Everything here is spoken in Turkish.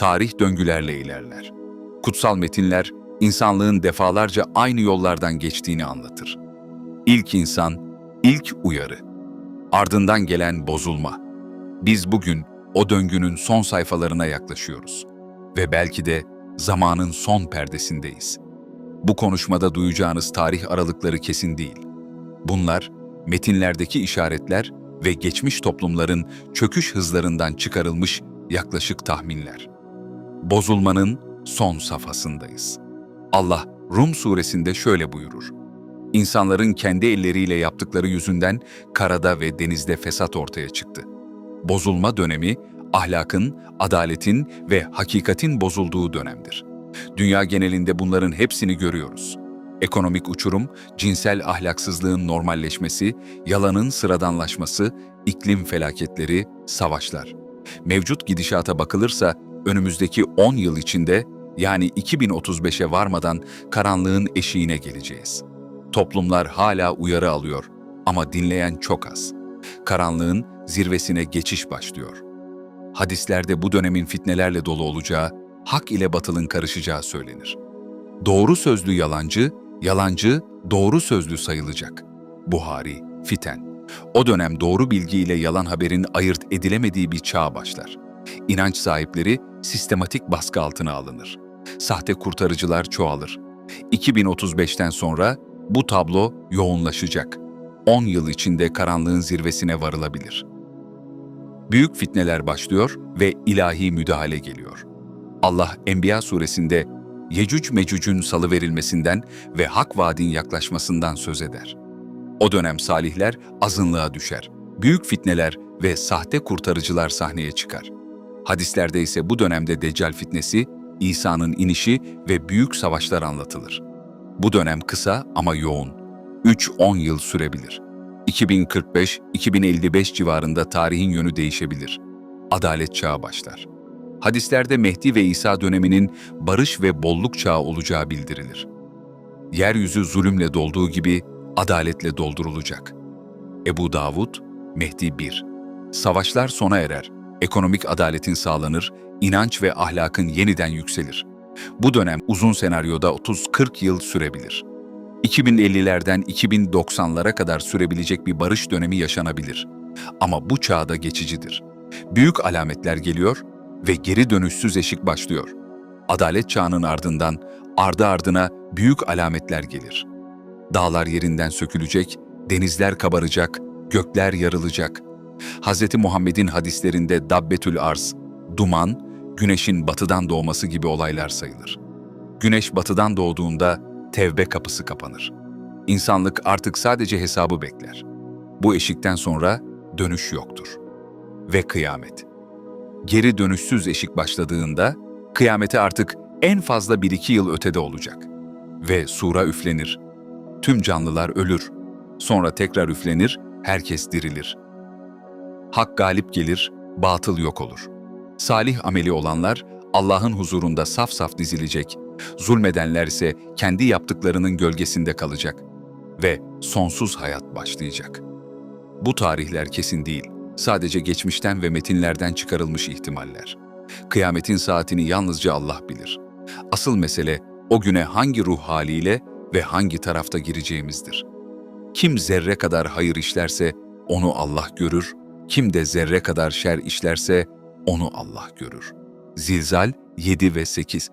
tarih döngülerle ilerler. Kutsal metinler, insanlığın defalarca aynı yollardan geçtiğini anlatır. İlk insan, ilk uyarı. Ardından gelen bozulma. Biz bugün o döngünün son sayfalarına yaklaşıyoruz. Ve belki de zamanın son perdesindeyiz. Bu konuşmada duyacağınız tarih aralıkları kesin değil. Bunlar, metinlerdeki işaretler ve geçmiş toplumların çöküş hızlarından çıkarılmış yaklaşık tahminler. Bozulmanın son safhasındayız. Allah Rum suresinde şöyle buyurur. İnsanların kendi elleriyle yaptıkları yüzünden karada ve denizde fesat ortaya çıktı. Bozulma dönemi, ahlakın, adaletin ve hakikatin bozulduğu dönemdir. Dünya genelinde bunların hepsini görüyoruz. Ekonomik uçurum, cinsel ahlaksızlığın normalleşmesi, yalanın sıradanlaşması, iklim felaketleri, savaşlar. Mevcut gidişata bakılırsa önümüzdeki 10 yıl içinde yani 2035'e varmadan karanlığın eşiğine geleceğiz. Toplumlar hala uyarı alıyor ama dinleyen çok az. Karanlığın zirvesine geçiş başlıyor. Hadislerde bu dönemin fitnelerle dolu olacağı, hak ile batılın karışacağı söylenir. Doğru sözlü yalancı, yalancı doğru sözlü sayılacak. Buhari, Fiten. O dönem doğru bilgiyle yalan haberin ayırt edilemediği bir çağ başlar. İnanç sahipleri sistematik baskı altına alınır. Sahte kurtarıcılar çoğalır. 2035'ten sonra bu tablo yoğunlaşacak. 10 yıl içinde karanlığın zirvesine varılabilir. Büyük fitneler başlıyor ve ilahi müdahale geliyor. Allah Enbiya suresinde Yecüc Mecüc'ün salıverilmesinden ve hak vaadin yaklaşmasından söz eder. O dönem salihler azınlığa düşer. Büyük fitneler ve sahte kurtarıcılar sahneye çıkar. Hadislerde ise bu dönemde Deccal fitnesi, İsa'nın inişi ve büyük savaşlar anlatılır. Bu dönem kısa ama yoğun. 3-10 yıl sürebilir. 2045-2055 civarında tarihin yönü değişebilir. Adalet çağı başlar. Hadislerde Mehdi ve İsa döneminin barış ve bolluk çağı olacağı bildirilir. Yeryüzü zulümle dolduğu gibi adaletle doldurulacak. Ebu Davud, Mehdi 1. Savaşlar sona erer, ekonomik adaletin sağlanır, inanç ve ahlakın yeniden yükselir. Bu dönem uzun senaryoda 30-40 yıl sürebilir. 2050'lerden 2090'lara kadar sürebilecek bir barış dönemi yaşanabilir. Ama bu çağda geçicidir. Büyük alametler geliyor ve geri dönüşsüz eşik başlıyor. Adalet çağının ardından ardı ardına büyük alametler gelir. Dağlar yerinden sökülecek, denizler kabaracak, gökler yarılacak. Hz. Muhammed'in hadislerinde Dabbetül Arz, duman, güneşin batıdan doğması gibi olaylar sayılır. Güneş batıdan doğduğunda tevbe kapısı kapanır. İnsanlık artık sadece hesabı bekler. Bu eşikten sonra dönüş yoktur. Ve kıyamet. Geri dönüşsüz eşik başladığında, kıyamete artık en fazla bir iki yıl ötede olacak. Ve sura üflenir. Tüm canlılar ölür. Sonra tekrar üflenir, herkes dirilir. Hak galip gelir, batıl yok olur. Salih ameli olanlar Allah'ın huzurunda saf saf dizilecek, zulmedenler ise kendi yaptıklarının gölgesinde kalacak ve sonsuz hayat başlayacak. Bu tarihler kesin değil, sadece geçmişten ve metinlerden çıkarılmış ihtimaller. Kıyametin saatini yalnızca Allah bilir. Asıl mesele o güne hangi ruh haliyle ve hangi tarafta gireceğimizdir. Kim zerre kadar hayır işlerse onu Allah görür, kim de zerre kadar şer işlerse onu Allah görür. Zilzal 7 ve 8